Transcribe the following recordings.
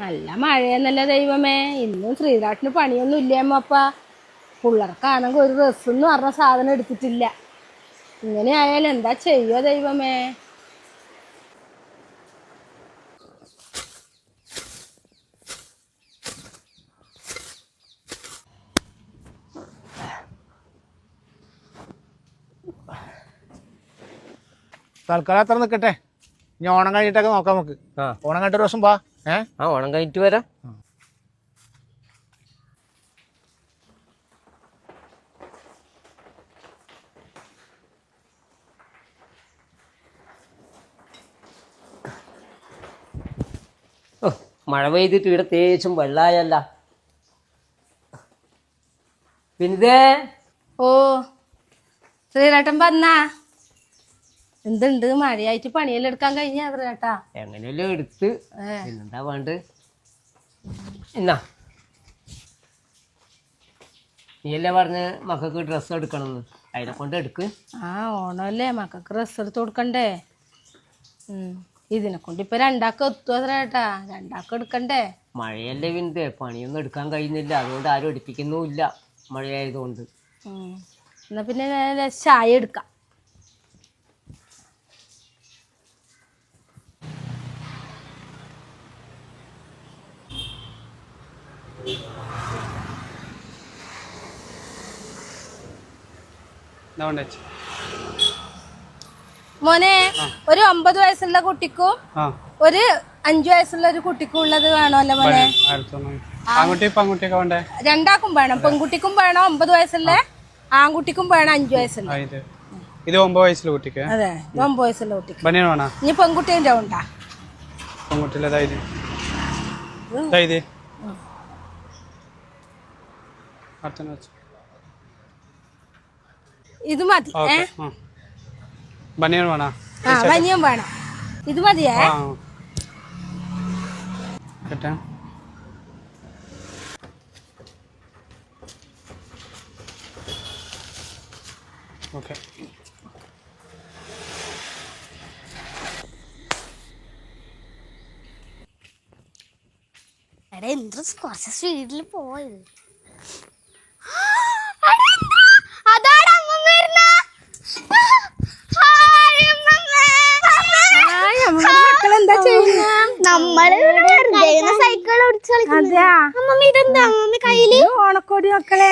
നല്ല മഴയെന്നല്ല ദൈവമേ. ഇന്നും ശ്രീരാട്ടിന് പണിയൊന്നും ഇല്ലേ അമ്മപ്പ പിള്ളേർക്കാണെങ്കിൽ ഒരു ഡ്രസ്സ് എന്ന് പറഞ്ഞ സാധനം എടുത്തിട്ടില്ല. ഇങ്ങനെ ആയാലും എന്താ ചെയ്യുക ദൈവമേ? തൽക്കാലം അത്ര നിൽക്കട്ടെ ഇനി ഓണം കഴിഞ്ഞിട്ടൊക്കെ നോക്കാം നമുക്ക്. ഓണം കഴിഞ്ഞിട്ട് ഒരു ദിവസം വാ. ഏ? ആ ഓണം കഴിഞ്ഞിട്ട് വരാം. ഓ മഴ പെയ്തിട്ട് ഇവിടെ തേച്ചും വെള്ളായല്ല. പിന്നെ ഓ ശ്രീരാട്ടൻ പറഞ്ഞാ എന്തുണ്ട്? മഴയായിട്ട് പണിയെല്ലാം എടുക്കാൻ കഴിഞ്ഞ കേട്ടാ. എങ്ങനെയല്ലോ എടുത്ത് എന്താ വേണ്ട എന്നാ. നീയല്ലേ പറഞ്ഞ മക്കൾക്ക് ഡ്രസ്സ് എടുക്കണമെന്ന്? അതിനെ കൊണ്ട് എടുക്ക്. ആ ഓണമല്ലേ? മക്കൾക്ക് ഡ്രസ്സ് എടുത്ത് കൊടുക്കണ്ടേ. ഇതിനെ കൊണ്ട് ഇപ്പൊ രണ്ടാക്കം എത്തുക ചേട്ടാ രണ്ടാക്കം എടുക്കണ്ടേ? മഴയല്ലേ വിന്തേ പണിയൊന്നും എടുക്കാൻ കഴിയുന്നില്ല. അതുകൊണ്ട് ആരും എടുപ്പിക്കുന്നുമില്ല. മഴയായതുകൊണ്ട്. എന്നാ പിന്നെ ചായ എടുക്കാം. മോനെ ഒരു ഒമ്പത് വയസ്സുള്ള കുട്ടിക്കും ഒരു അഞ്ചു വയസ്സുള്ള ഒരു കുട്ടിക്കും ഉള്ളത് വേണമല്ലോ മോനെ? രണ്ടാക്കും വേണം. പെൺകുട്ടിക്കും വേണം ഒമ്പത് വയസ്സുള്ള ആൺകുട്ടിക്കും വേണം അഞ്ചു വയസ്സുള്ള. ഇത്. ഒമ്പത് വയസ്സുള്ള കുട്ടിക്ക്. അതെ ഒമ്പത് വയസ്സുള്ള കുട്ടിക്ക്. ഇനി പെൺകുട്ടീന്റെ ഉണ്ടാ. പെൺകുട്ടിയിലെ വെച്ചു. ഇത് മതി ഏ? ബനിയൻ വേണോ? ആ ബനിയൻ വേണം. ഇത് മതിയേ കേട്ടാ? ഓക്കെ. എടാ എന്ത് കുറച്ച് സ്പീഡിൽ പോയത് മക്കളെന്താ ചെയ്യുന്നത് നമ്മൾ വെറുതെ സൈക്കിൾ ഓടിച്ചു അതെയാ അമ്മമ്മ ഇതെന്താ അമ്മമ്മ കയ്യിൽ ഇത് ഓണക്കോടി മക്കളെ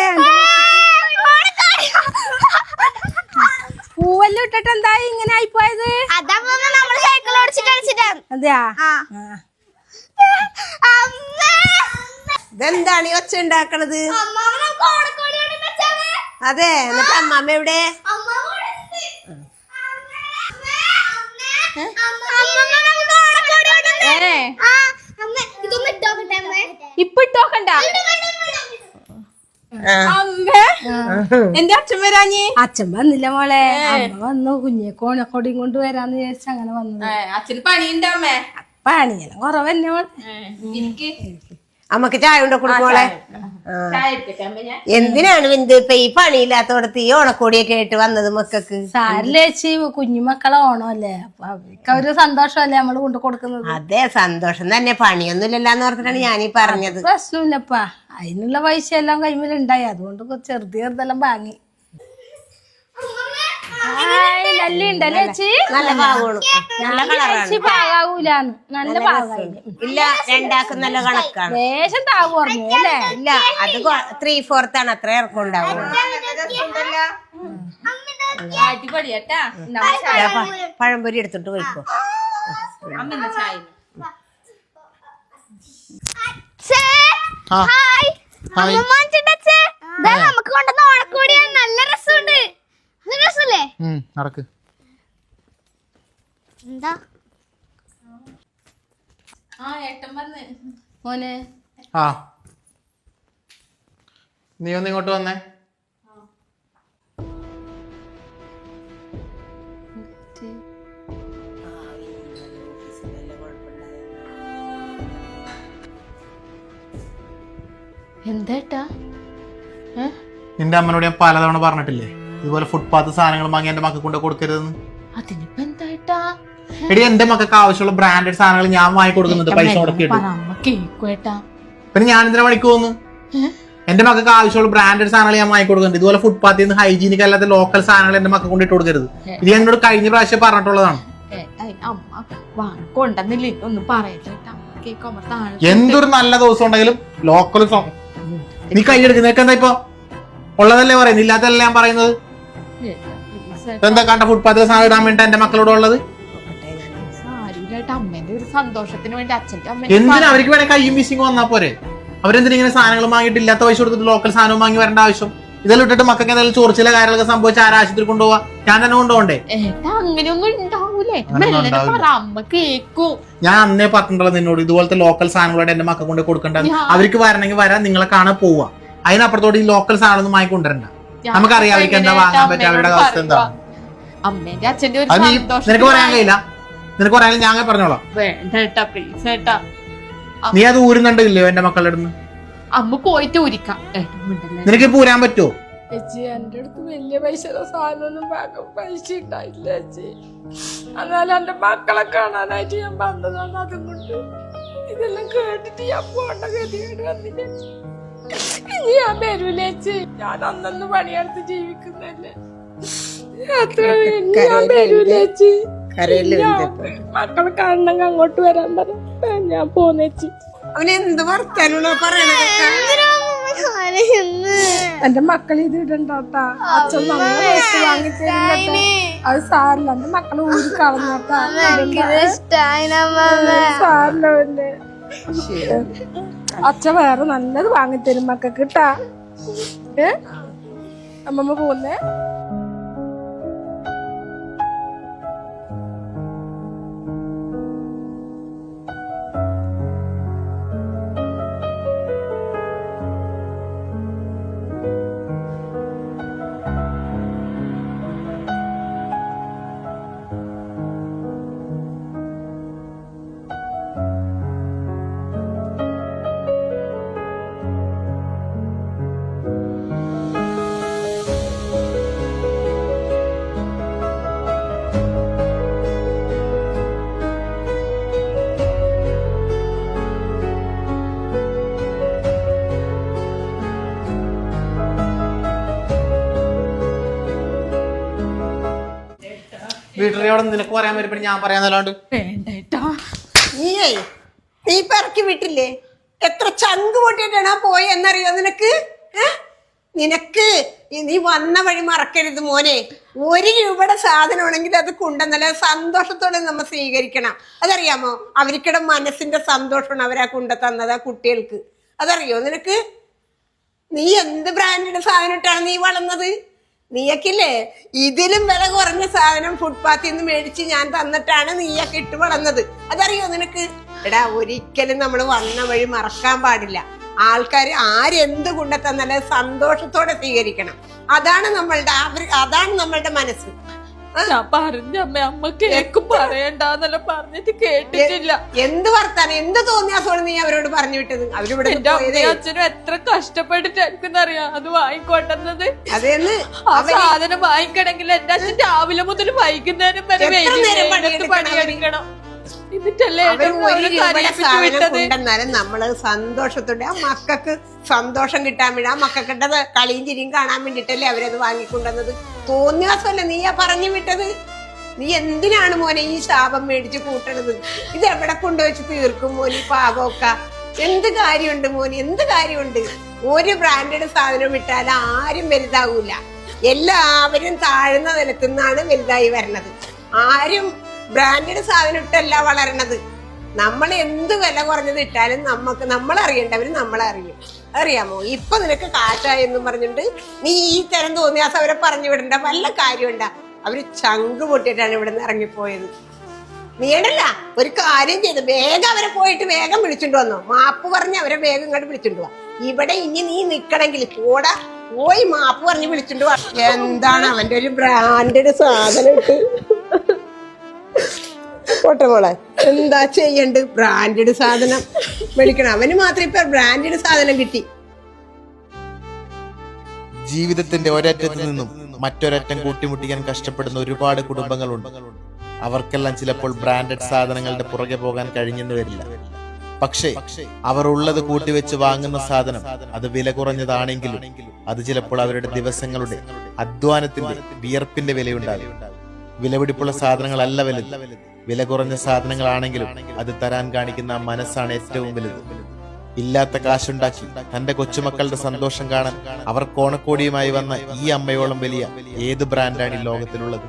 പൂവെല്ലാം ഇട്ടിട്ട് എന്തായി ഇങ്ങനെ ആയിപ്പോയത് അതമ്മമ്മ നമ്മൾ സൈക്കിൾ ഓടിച്ച് കളിച്ചിട്ടാണ് അതെയാ? ഇതെന്താണ് ഈ ഒച്ച ഉണ്ടാക്കണത്? അതെ എന്നിട്ട് അമ്മാമ്മ എവിടെ. ഇപ്പൊ ഇട്ടോക്കണ്ട. എന്റെ അച്ഛൻ വരാഞ്ഞി? അച്ഛൻ വന്നില്ല മോളെ. അമ്മ വന്നു. കുഞ്ഞെ കോണക്കൊടിയും കൊണ്ട് വരാന്ന് വിചാരിച്ചു അങ്ങനെ വന്നു അച്ഛന് പണിയുണ്ടമ്മേ പണിയെല്ലാം കുറവന്നെ മോളെ? എനിക്ക് അമ്മയ്ക്ക് ചായ ഉണ്ടോ കൊടുക്കോളെ ഞാൻ. എന്തിനാണ് വിന്ത് ഇപ്പൊ ഈ പണിയില്ലാത്തോടത്ത് ഈ ഓണക്കോടിയൊക്കെ ആയിട്ട് വന്നത് മക്കൾക്ക്? സാരിലേച്ചി കുഞ്ഞുമക്കളെ ഓണമല്ലേ? അപ്പൊ അവർക്ക് ഒരു സന്തോഷമല്ലേ നമ്മൾ കൊണ്ടു കൊടുക്കുന്നത്? അതെ സന്തോഷം തന്നെ. പണിയൊന്നുമില്ലല്ലാന്ന് പറഞ്ഞിട്ടാണ് ഞാനീ പറഞ്ഞത്. പ്രശ്നമില്ലപ്പാ. അതിനുള്ള പൈസ എല്ലാം കൈമിലുണ്ടായി. അതുകൊണ്ട് കൊ- ചെറുത് ചെറുതെല്ലാം വാങ്ങി. ഹായ്, നല്ല ചേച്ചി? നല്ല കളറാണ്. പാകാവൂലാന്ന് നല്ല ഇല്ല രണ്ടാക്കും നല്ല കണക്കാണ്. ലേശം താവ് അല്ലേ? ഇല്ല അത് ത്രീ ഫോർത്ത് ആണ്. അത്ര ഇറക്കം ഉണ്ടാവുള്ളൂ. പഴംപൊരി എടുത്തിട്ട് പോയിക്കോ. ഹായ്. ഹായ്. നമുക്ക് കൊണ്ടുവന്ന ഓണക്കോടിയാണ് നല്ല രസമുണ്ട് നല്ല രസല്ലേ നടക്ക്. എന്താ? മോനെ. ആ. നീ ഒന്ന് ഇങ്ങോട്ട് വന്നേ. എന്താ നിന്റെ അമ്മനോട് ഞാൻ പലതവണ പറഞ്ഞിട്ടില്ലേ? ഇതുപോലെ ഫുട്പാത്ത് സാധനങ്ങൾ വാങ്ങി എന്റെ മക്കൾ കൊണ്ട് കൊടുക്കരുതെന്ന്. അതിനിപ്പോ എന്തായിട്ടാ? എടി എന്റെ മക്കൾക്ക് ആവശ്യമുള്ള ബ്രാൻഡഡ് സാധനങ്ങൾ ഞാൻ വാങ്ങി കൊടുക്കുന്നുണ്ട് പൈസ മുടക്കിയിട്ട്. പിന്നെ ഞാൻ എന്തിനാ പണിക്ക് പോകുന്നു എന്റെ മക്കൾക്ക് ആവശ്യമുള്ള ബ്രാൻഡഡ് സാധനങ്ങൾ ഞാൻ വാങ്ങി കൊടുക്കുന്നുണ്ട്. ഇതുപോലെ ഫുട്പാത്തിൽ നിന്ന് ഹൈജീനിക് അല്ലാത്ത ലോക്കൽ സാധനങ്ങൾ എന്റെ മക്കൾ കൊണ്ട് ഇട്ട് കൊടുക്കരുത്. ഇത് ഞാൻ എന്നോട് കഴിഞ്ഞ പ്രാവശ്യം പറഞ്ഞിട്ടുള്ളതാണ്. എന്തൊരു നല്ല ദിവസം ഉണ്ടെങ്കിലും ലോക്കൽ നീ കൈയെടുക്കുന്ന നിനക്ക് എന്താ ഇപ്പൊ? ഉള്ളതല്ലേ പറയുന്നത്? ഇല്ലാത്തല്ലേ ഞാൻ പറയുന്നത്. എന്താ കണ്ട ഫുട്പാത്തിൽ സാധനം ഇടാൻ വേണ്ടി എന്റെ മക്കളോട് ഉള്ളത്? അമ്മേന്റെ ഒരു സന്തോഷത്തിന് വേണ്ടി അച്ഛന്റെ അമ്മ എന്തിനാ അവർക്ക് വേണേ കൈ വീശിങ് വന്നാ പോരെ? അവരെന്തിനാ ഇങ്ങനെ സാധനങ്ങൾ വാങ്ങിയിട്ട് ഇല്ലാത്ത പൈസ കൊടുത്തിട്ട് ലോക്കൽ സാധനം വാങ്ങി വരേണ്ട ആവശ്യം? ഇതെല്ലാം ഇട്ടിട്ട് മക്കൾക്ക് എന്തെങ്കിലും ചോർച്ചിലെ കാര്യങ്ങളൊക്കെ സംഭവിച്ച ആരാ ആശുപത്രി കൊണ്ടുപോവാ? ഞാൻ തന്നെ കൊണ്ടുപോകണ്ടേ? അങ്ങനെയൊന്നും ഞാൻ അന്നേ പറഞ്ഞിട്ടുള്ളത് നിന്നോട് ഇതുപോലത്തെ ലോക്കൽ സാധനങ്ങളോട് എന്റെ മക്കൾ കൊണ്ട് കൊടുക്കണ്ട. അവർക്ക് വരണമെങ്കിൽ വരാൻ നിങ്ങളെ കാണാൻ പോവാ. അതിനപ്പുറത്തോട്ട് ഈ ലോക്കൽ സാധനം ഒന്നും വാങ്ങിക്കൊണ്ടുവരണ്ട. നമുക്കറിയാം അവർക്ക് എന്താ വാങ്ങാൻ പറ്റുക അവരുടെ അവസ്ഥ എന്താ. അമ്മേന്റെ അച്ഛന്റെ ഒരു അത് നീ നിനക്ക് പറയാൻ കഴിയില്ല? നിനക്ക് പറയാൻ ഞാൻ പറഞ്ഞോളാം. വേണ്ട ഏട്ടാ. പ്ലീസ് ഏട്ടാ നീ അത് ഊരുന്നുണ്ടല്ലോ എന്റെ മക്കളുടെ അടുത്ത്? അമ്മ പോയിട്ട് ഊരിക്കാം. ഏട്ടാ മിണ്ടല്ലേ നിനക്ക് ഇപ്പൊ ഊരാൻ പറ്റുമോ ചേച്ചി എന്റെ അടുത്ത് വലിയ പൈസ സാധനമൊന്നും വാങ്ങാൻ പൈസ ഉണ്ടായില്ല ചേച്ചി എന്നാലും എന്റെ മക്കളെ കാണാനായിട്ട് ഞാൻ വന്നതാണ് അതും കൊണ്ട്. ഇതെല്ലാം കേട്ടിട്ട് ഞാൻ പോണ്ട ഗതികേട് വന്നില്ല? ഇനി ഞാൻ വരൂല ചേച്ചി ഞാൻ അന്നന്ന് പണിയെടുത്ത് ജീവിക്കുന്നല്ലേ ഞാൻ മക്കളെ കാണണമെങ്കിൽ അങ്ങോട്ട് വരാൻ പറഞ്ഞു ഞാൻ പോന്നേച്ചി അവനെന്ത് എന്ത് വർത്താനോ പറയണത് എന്റെ മക്കൾ ഇത് ഇടണ്ടാട്ടാ. അച്ഛൻ നല്ല തരുന്നട്ടെ അത് സാറില്ല എന്റെ മക്കളെ ഊരി കളഞ്ഞട്ടാ സാരില്ല അച്ഛൻ വേറെ നല്ലത് വാങ്ങിത്തരും മക്കൾക്ക് കിട്ടാ ഏ? അമ്മമ്മ പോകുന്നേ വീട്ടിലോട് നിനക്ക് പറയാൻ വരുമ്പോൾ ഞാൻ പറയാന്നല്ലാണ്ട് വേണ്ട ഏട്ടാ നീയേ നീ പറക്കി വിട്ടില്ലേ? എത്ര ചങ്ക് പൊട്ടിയിട്ടാണ് ആ പോയി എന്നറിയോ നിനക്ക്? നിനക്ക് നീ വന്ന വഴി മറക്കരുത് മോനെ. ഒരു രൂപയുടെ സാധനമാണെങ്കിൽ അത് കൊണ്ടുവന്നല്ല സന്തോഷത്തോടെ നമ്മൾ സ്വീകരിക്കണം. അതറിയാമോ? അവർക്കിടെ മനസ്സിന്റെ സന്തോഷമാണ് അവരാ കൊണ്ടു തന്നത് ആ കുട്ടികൾക്ക്. അതറിയോ നിനക്ക്? നീ എന്ത് ബ്രാൻഡിന്റെ സാധനം ഇട്ടാണ് നീ വളർന്നത്? നീയൊക്കില്ലേ? ഇതിലും വില കുറഞ്ഞ സാധനം ഫുട്പാത്തിൽ നിന്ന് മേടിച്ച് ഞാൻ തന്നിട്ടാണ് നീയൊക്കെ ഇട്ട് വളർന്നത്. അതറിയോ നിനക്ക്? എടാ ഒരിക്കലും നമ്മൾ വന്ന വഴി മറക്കാൻ പാടില്ല. ആൾക്കാർ ആരെന്ത് കൊണ്ടെത്തന്നാലും തന്നാലും സന്തോഷത്തോടെ സ്വീകരിക്കണം. അതാണ് നമ്മളുടെ അതാണ് നമ്മളുടെ മനസ്സ്. ഞാൻ പറഞ്ഞ അമ്മ അമ്മ കേക്കും പറയണ്ടെന്നെല്ലാം പറഞ്ഞിട്ട് കേട്ടിട്ടില്ല. എന്ത് വർത്താനം? എന്ത് തോന്നിയാസോടെ നീ അവരോട് പറഞ്ഞു വിട്ടത്? അവരിവിടെ എന്റെ അമ്മയും അച്ഛനും എത്ര കഷ്ടപ്പെട്ടിട്ടായിരിക്കും അറിയാം അത് വാങ്ങിക്കോട്ടെന്നത് അതേന്ന്? ആ സാധനം വാങ്ങിക്കണമെങ്കിൽ എന്റെ അച്ഛൻ രാവിലെ മുതൽ വൈകുന്നേരം വരെ പണിയെടുക്കണം. എന്നിട്ടല്ലേ കൊണ്ടുവന്നാലും നമ്മൾ സന്തോഷത്തോടെ ആ മക്കൾക്ക് സന്തോഷം കിട്ടാൻ വേണ്ടി ആ മക്കൾക്കിട്ടത് കളിയും ചിരിയും കാണാൻ വേണ്ടിട്ടല്ലേ അവരത് വാങ്ങിക്കൊണ്ടുവന്നത്. തോന്നിയാസല്ല നീ ആ പറഞ്ഞു വിട്ടത്? നീ എന്തിനാണ് മോനെ ഈ ശാപം മേടിച്ച് കൂട്ടണത്? ഇത് എവിടെ കൊണ്ടുവച്ച് തീർക്കും മോനെ പാകമൊക്കെ എന്ത് കാര്യമുണ്ട് മോനെ എന്ത് കാര്യമുണ്ട്? ഒരു ബ്രാൻഡഡ് സാധനം ഇട്ടാൽ ആരും വലുതാവൂല. എല്ലാവരും താഴ്ന്ന നിലത്തുനിന്നാണ് വലുതായി വരണത്. ആരും ബ്രാൻഡഡ് സാധനം ഇട്ടല്ല വളരണത്. നമ്മൾ എന്ത് വില കുറഞ്ഞത് ഇട്ടാലും നമുക്ക് നമ്മൾ അറിയേണ്ടവർ നമ്മളെ അറിയും. അറിയാമോ ഇപ്പൊ നിനക്ക് കാറ്റായെന്നും പറഞ്ഞിട്ട് നീ ഈ തരം തോന്നിയാസം അവരെ പറഞ്ഞു വിടണ്ട. വല്ല കാര്യമുണ്ട അവർ ചങ്ക് പൊട്ടിയിട്ടാണ് ഇവിടെ നിന്ന് ഇറങ്ങിപ്പോയത്. നീടല്ല ഒരു കാര്യം ചെയ്ത് വേഗം അവരെ പോയിട്ട് വേഗം വിളിച്ചിട്ട് വന്നോ. മാപ്പ് പറഞ്ഞ് അവരെ വേഗം ഇങ്ങോട്ട് വിളിച്ചിട്ട് വാ. ഇവിടെ ഇനി നീ നിക്കണെങ്കിൽ കൂടെ പോയി മാപ്പ് പറഞ്ഞ് വിളിച്ചിട്ട് വാ. എന്താണ് അവന്റെ ഒരു ബ്രാൻഡഡ് സാധനം ഇട്ട്? പോട്ടെ മോളെ. എന്താ ചെയ്യണ്ട്? ബ്രാൻഡഡ് സാധനം വിളിക്കണം. അവന് മാത്രം ഇപ്പൊ ബ്രാൻഡഡ് സാധനം കിട്ടി. ജീവിതത്തിന്റെ ഒരറ്റത്തു നിന്നും മറ്റൊരറ്റം കൂട്ടിമുട്ടിക്കാൻ കഷ്ടപ്പെടുന്ന ഒരുപാട് കുടുംബങ്ങളുണ്ട്. അവർക്കെല്ലാം ചിലപ്പോൾ ബ്രാൻഡഡ് സാധനങ്ങളുടെ പുറകെ പോകാൻ കഴിഞ്ഞെന്ന് വരില്ല. പക്ഷേ അവർ ഉള്ളത് കൂട്ടിവെച്ച് വാങ്ങുന്ന സാധനം അത് വില കുറഞ്ഞതാണെങ്കിലും അത് ചിലപ്പോൾ അവരുടെ ദിവസങ്ങളുടെ അധ്വാനത്തിന്റെ വിയർപ്പിന്റെ വിലയുണ്ടാകും. വിലപിടിപ്പുള്ള സാധനങ്ങളല്ല വലുത്. വില കുറഞ്ഞ സാധനങ്ങളാണെങ്കിലും അത് തരാൻ കാണിക്കുന്ന മനസ്സാണ് ഏറ്റവും വലുത്. ഇല്ലാത്ത കാശുണ്ടാക്കി തന്റെ കൊച്ചുമക്കളുടെ സന്തോഷം കാണാൻ അവർ കോണക്കോടിയുമായി വന്ന ഈ അമ്മയോളം വലിയ ഏത് ബ്രാൻഡാണ് ഈ ലോകത്തിലുള്ളത്?